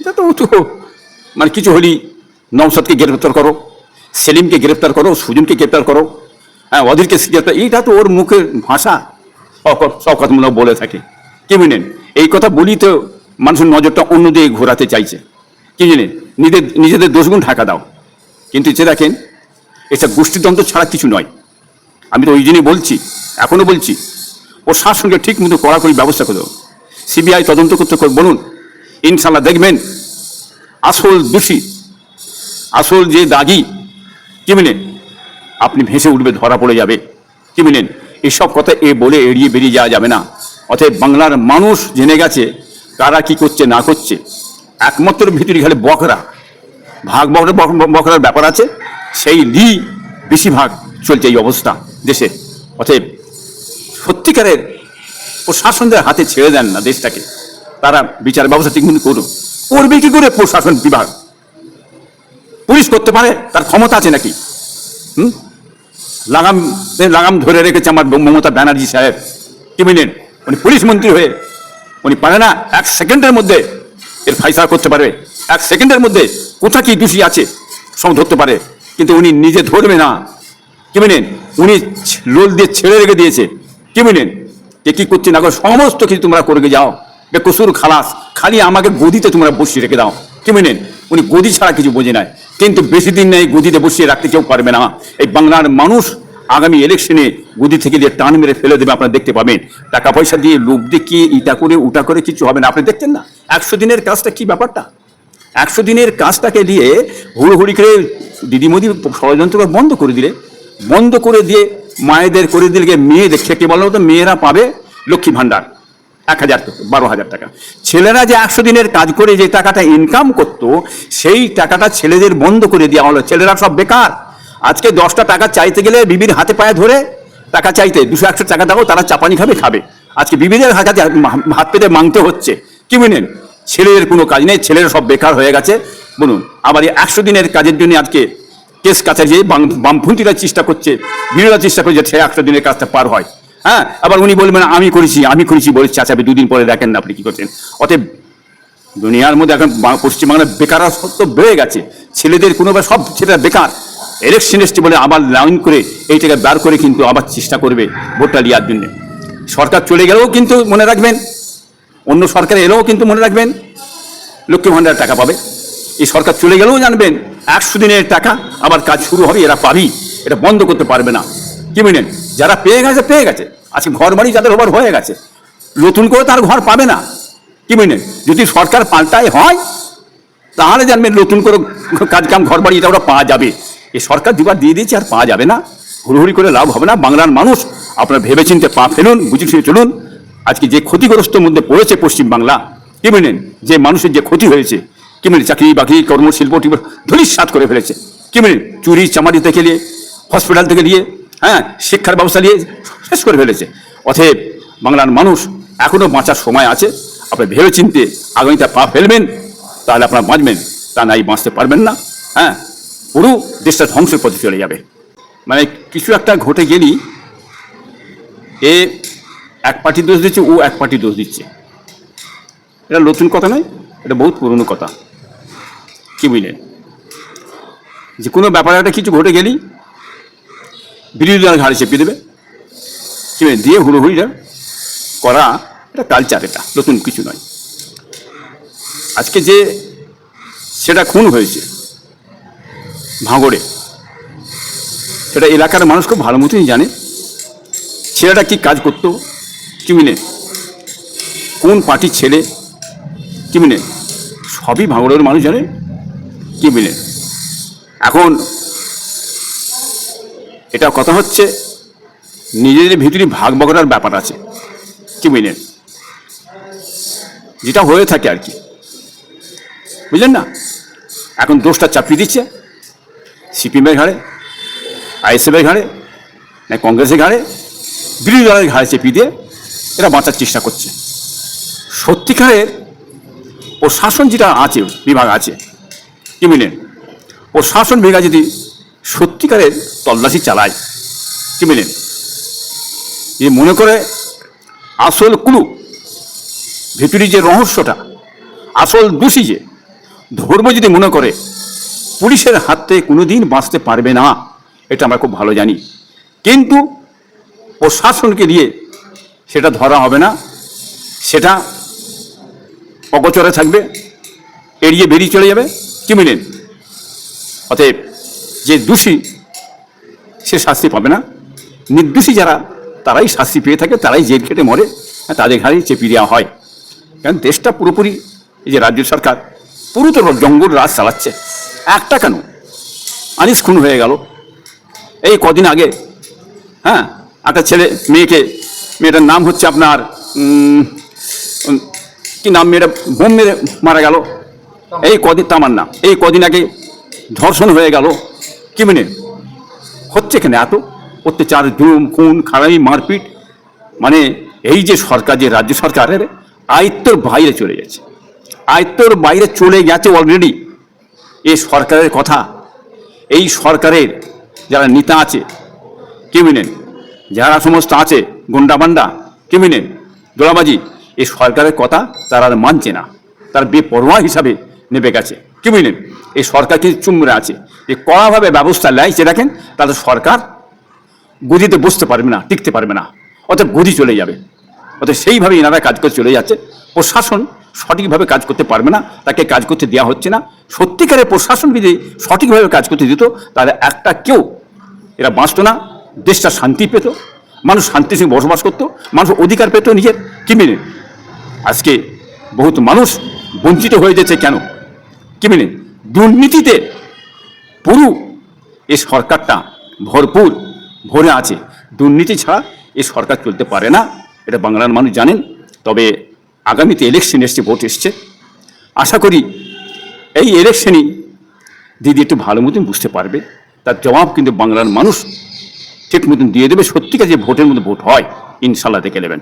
এটা তো তো মানে কিছু হলি নমসাদকে গ্রেপ্তার করো, সেলিমকে গ্রেপ্তার করো, সুজনকে গ্রেপ্তার করো হ্যাঁ অধীরকে গ্রেপ্তার এইটা তো ওর মুখের ভাষা। শকতমূলক বলে থাকে। কি বুঝলেন? এই কথা বলি তো মানুষের নজরটা অন্যদিকে ঘোরাতে চাইছে। কি জানেন নিজেদের নিজেদের দোষগুণ ঢাকা দাও। কিন্তু যে দেখেন এটা গোষ্ঠীতন্ত্র ছাড়া কিছু নয়। আমি তো ওই জন্যই বলছি এখনও বলছি ও শাসনকে ঠিক মতো কড়াকড়ি ব্যবস্থা করে সিবিআই তদন্ত করতে বলুন ইনশাল্লাহ দেখবেন। আসল দোষী, আসল যে দাগি, কি মিলেন আপনি ভেসে উঠবে, ধরা পড়ে যাবে। কি মিলেন এসব কথা এ বলে এড়িয়ে বেরিয়ে যাওয়া যাবে না। অতএব বাংলার মানুষ জেনে গেছে, কারা কি করছে, না করছে। একমাত্র ভিতরে খালি বকরা। ভাগ বকরা বক- বকরার ব্যাপার আছে, সেই লি বেশিরভাগ চলছে এই অবস্থা দেশে। অতএব সত্যিকারের প্রশাসনদের হাতে ছেড়ে দেন না দেশটাকে। তারা বিচার ব্যবস্থা ঠিক মতো করুন করবে কি করে প্রশাসন বিভাগ? পুলিশ করতে পারে, তার ক্ষমতা আছে নাকি? হুম? লাগাম লাগাম ধরে রেখেছে আমার মমতা ব্যানার্জি সাহেব কি বুঝলেন উনি পুলিশ মন্ত্রী হয়ে, উনি পারে না, এক সেকেন্ডের মধ্যে এর ফাইসলা করতে পারবে। এক সেকেন্ডের মধ্যে কোথা কি দোষী আছে, সব ধরতে পারে। কিন্তু উনি নিজে ধরবে না। কি বুঝলেন উনি লোল দিয়ে ছেড়ে রেখে দিয়েছে। কি বুঝলেন কে কি করছে না সমস্ত কিছু তোমরা করে যাও। বেকসুর খালাস, খালি আমাকে গদিতে তোমরা বসিয়ে রেখে দাও। কি বুঝলেন উনি গদি ছাড়া কিছু বোঝে নাই। কিন্তু বেশি দিন নেই গদিতে বসিয়ে রাখতে কেউ পারবে না। এই বাংলার মানুষ আগামী ইলেকশনে গদি থেকে যে টান মেরে ফেলে দেবে, আপনারা দেখতে পাবেন। টাকা পয়সা দিয়ে লোভ দেখিয়ে ইটা করে, উটা করে কিছু হবে না। আপনি দেখছেন না? একশো দিনের কাজটা কি ব্যাপারটা? একশো দিনের কাজটাকে দিয়ে হুড়োহুড়ি করে দিদিমদি ষড়যন্ত্র বন্ধ করে দিলে। বন্ধ করে দিয়ে মায়েদের করে দিলে মেয়েদের খেটে বলার মতো মেয়েরা পাবে লক্ষ্মী ভাণ্ডার। এক হাজার বারো হাজার টাকা। ছেলেরা যে একশো দিনের কাজ করে যে টাকাটা ইনকাম করতো, সেই টাকাটা ছেলেদের বন্ধ করে দেওয়া হলো। ছেলেরা সব বেকার। আজকে দশটা টাকা চাইতে গেলে বিবির হাতে পায়ে ধরে টাকা চাইতে, দুশো একশো টাকা দাও, তারা চাপানি খাবে খাবে। আজকে বিবিদের হাতে হাত পেতে মাংতে হচ্ছে। কি বুঝলেন ছেলেদের কোনো কাজ নেই, ছেলেরা সব বেকার হয়ে গেছে। বলুন, আবার এই একশো দিনের কাজের জন্য আজকে কেস কাছে যে বাম- বামপন্থীরা চেষ্টা করছে, বিরোধীরা চেষ্টা করছে সে একশো দিনের কাজটা পার হয়। হ্যাঁ? আবার উনি বলবেন, আমি করেছি আমি করেছি। বলে চাচাবে দুদিন পরে দেখেন না আপনি কি করছেন। অতএব দুনিয়ার মধ্যে এখন পশ্চিমবাংলার বেকারত্ব বেড়ে গেছে। ছেলেদের কোনো সব ছেলেরা বেকার। ইলেকশন এসছে বলে আবার লাইন করে এইটাকে বার করে কিন্তু আবার চেষ্টা করবে ভোটটা নেওয়ার জন্য। সরকার চলে গেলেও কিন্তু মনে রাখবেন। অন্য সরকার এলেও কিন্তু মনে রাখবেন। লক্ষ্মী ভাণ্ডার টাকা পাবে। এই সরকার চলে গেলেও জানবেন, একশো দিনের টাকা আবার কাজ শুরু হবে, এরা পাবি। এটা বন্ধ করতে পারবে না। কি বুঝলেন যারা পেয়ে গেছে পেয়ে গেছে। আজকে ঘর বাড়ি যাদের হবার হয়ে গেছে, নতুন করে তার ঘর পাবে না। কি বুঝলেন যদি সরকার পাল্টায় হয়, তাহলে জানবেন নতুন করে কাজ কাম ঘর বাড়ি এটা ওরা পাওয়া যাবে। এই সরকার দুবার দিয়ে দিয়েছে, আর পাওয়া যাবে না। হুড়হুড়ি করে লাভ হবে না। বাংলার মানুষ আপনার ভেবেচিন্তে পা ফেলুন, বুঝে শুয়ে চলুন। আজকে যে ক্ষতিগ্রস্ত মধ্যে পড়েছে পশ্চিম বাংলা কি বুঝলেন যে মানুষের যে ক্ষতি হয়েছে, কি বুঝলেন চাকরি বাকরি, কর্মশিল্প ধুলিস সাত করে ফেলেছে। কি বুঝলেন চুরি, চামারি থেকে নিয়ে, হসপিটাল থেকে নিয়ে হ্যাঁ শিক্ষার ব্যবস্থা নিয়ে শেষ করে ফেলেছে। অতএব বাংলার মানুষ এখনও বাঁচার সময় আছে। আপনি ভেবে চিনতে আগামীতে পা ফেলবেন, তাহলে আপনারা বাঁচবেন। তা নাই বাঁচতে পারবেন না। হ্যাঁ পুরো দেশটা ধ্বংসের পথে চলে যাবে। মানে কিছু একটা ঘটে গেলি এ এক পার্টি দোষ দিচ্ছে, ও এক পার্টি দোষ দিচ্ছে। এটা নতুন কথা নয়, এটা বহুত পুরনো কথা। কি বুঝলেন? যে কোনো ব্যাপারে একটা কিছু ঘটে গেলি বিরোধী দল ঘাড়ে চেপে দেবে। কি বুঝলেন? দিয়ে হুড়োহুড়িটা করা এটা কালচার এটা, নতুন কিছু নয়। আজকে যে সেটা খুন হয়েছে ভাঙড়ে, সেটা এলাকার মানুষ খুব ভালো মতোই জানে। ছেলেটা কি কাজ করতো? কি মিনে? কোন পার্টির ছেলে? কি মিনে? সবই ভাঙড়ের মানুষ জানে। কি মিলে এখন এটা কথা হচ্ছে, নিজেদের ভিতরে ভাগ বকরার ব্যাপার আছে। কি মিলেন যেটা হয়ে থাকে আর কি। বুঝলেন না? এখন দোষটা চাপিয়ে দিচ্ছে, সিপিএমের ঘাড়ে, আইএসএফের ঘাড়ে, না কংগ্রেসের ঘাড়ে, বিরোধী দলের ঘাড়ে চেপিয়ে দিয়ে এরা বাঁচার চেষ্টা করছে। সত্যিকারের ও শাসন যেটা আছে, বিভাগ আছে, কি মিলেন শাসন বিভাগ যদি সত্যিকারের তল্লাশি চালায়। কি মিলেন যে মনে করে আসল ক্লু, ভেতরি যে রহস্যটা, আসল দোষী যে, ধর্ম যদি মনে করে, পুলিশের হাত থেকে কোনো দিন বাঁচতে পারবে না, এটা আমরা খুব ভালো জানি। কিন্তু প্রশাসনকে দিয়ে সেটা ধরা হবে না, সেটা অগচরে থাকবে, এড়িয়ে বেরিয়ে চলে যাবে। কি মিলেন অতএব যে দোষী সে শাস্তি পাবে না। নির্দোষী যারা তারাই শাস্তি পেয়ে থাকে তারাই জেল খেটে মরে হ্যাঁ, তাদের ঘাড়ে চেপে দেওয়া হয়। কারণ দেশটা পুরোপুরি এই যে রাজ্য সরকার পুরোতর জঙ্গল রাজ চালাচ্ছে। একটা কেন? আনিস খুন হয়ে গেল। এই কদিন আগে হ্যাঁ একটা ছেলে মেয়েকে মেয়েটার নাম হচ্ছে আপনার কি নাম মেয়েটা? বোম মেরে মারা গেল। এই কদিন তামার তামান্না। এই কদিন আগে ধর্ষণ হয়ে গেল। কি মানে? হচ্ছে কেন এত? অত্যাচার জুম খুন খারামি মারপিট? মানে এই যে সরকার, যে রাজ্য সরকারের আয়ত্তর বাইরে চলে গেছে। আয়ত্তর বাইরে চলে গেছে অলরেডি এই সরকারের কথা। এই সরকারের যারা নেতা আছে ক্রিমিনেল যারা সমস্ত আছে গুন্ডাবান্ডা ক্রিমিনেল দোলাবাজি এই সরকারের কথা তারা আর মানছে না। তার বেপরোয়া হিসাবে নেমে গেছে। ক্রিমিনেল এই সরকার কিন্তু চুমড়ে আছে? যে কড়াভাবে ব্যবস্থা নেয় যে দেখেন, তাদের সরকার গদিতে বসতে পারবে না, টিকতে পারবে না। অর্থাৎ গদি চলে যাবে। অর্থাৎ সেইভাবে এনারা কাজ করে চলে যাচ্ছে। প্রশাসন সঠিকভাবে কাজ করতে পারবে না, তাকে কাজ করতে দেওয়া হচ্ছে না। সত্যিকারের প্রশাসন যদি সঠিকভাবে কাজ করতে দিত, তাহলে একটা কেউ, এরা বাঁচত না, দেশটা শান্তি পেত, মানুষ শান্তির সঙ্গে বসবাস করতো, মানুষ অধিকার পেত নিজের। কি মেনে আজকে বহুত মানুষ বঞ্চিত হয়ে যাচ্ছে কেন? কি মেনে দুর্নীতিতে পুরো। এই সরকারটা ভরপুর, ভরে আছে। দুর্নীতি ছাড়া এই সরকার চলতে পারে না। এটা বাংলার মানুষ জানেন। তবে আগামীতে ইলেকশন এসছে ভোট এসছে। আশা করি এই ইলেকশনই দিদি একটু ভালো মতন বুঝতে পারবে। তার জবাব কিন্তু বাংলার মানুষ ঠিক মতন দিয়ে দেবে। সত্যিকার যে ভোটের মধ্যে ভোট হয় ইনশাল্লাহ দেখে নেবেন।